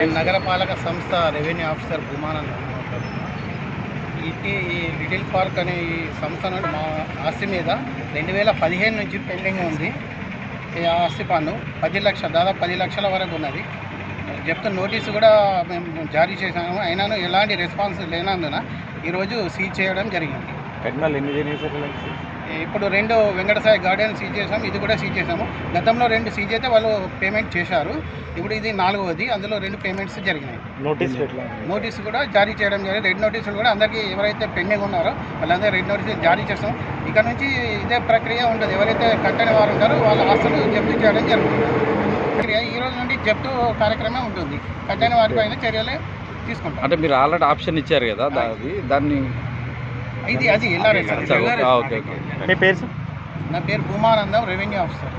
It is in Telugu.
నేను నగరపాలక సంస్థ రెవెన్యూ ఆఫీసర్ భూమానంద్ ఇది ఈ లిటిల్ పార్క్ అనే ఈ సంస్థ నుండి మా ఆస్తి మీద రెండు వేల పదిహేను నుంచి పెండింగ్ ఉంది. ఈ ఆస్తి పన్ను పది లక్షల దాదాపు పది లక్షల వరకు ఉన్నది. చెప్తే నోటీసు కూడా మేము జారీ చేశాము. అయినాను ఎలాంటి రెస్పాన్స్ లేనందున ఈరోజు సీజ్ చేయడం జరిగింది. ఎన్ని చేసారు ఇప్పుడు రెండు వెంకటసాయి గార్డెన్ సీజ్ చేసాము ఇది కూడా సీజ్ చేసాము గతంలో రెండు సీజ్ అయితే వాళ్ళు పేమెంట్ చేశారు. ఇప్పుడు ఇది నాలుగవది అందులో రెండు పేమెంట్స్ జరిగినాయి. నోటీస్ నోటీస్ కూడా జారీ చేయడం జరిగింది. రెడ్ నోటీసులు కూడా అందరికీ ఎవరైతే పెండింగ్ ఉన్నారో వాళ్ళందరూ రెడ్ నోటీసులు జారీ చేస్తాం. ఇక నుంచి ఇదే ప్రక్రియ ఉంటుంది. ఎవరైతే కట్టని వారు ఉంటారో వాళ్ళ ఆస్తులు జప్తు చేయడం జరుగుతుంది. ప్రక్రియ ఈ రోజు నుండి జప్తు కార్యక్రమం ఉంటుంది. కట్టని వారిపైన చర్యలు తీసుకుంటాం. అంటే మీరు ఆల్రెడీ ఆప్షన్ ఇచ్చారు కదా దాన్ని ఇది అది ఎల్ఆర్ఎస్ మీ పేరు సార్ నా పేరు భూమానందం రెవెన్యూ ఆఫీసర్.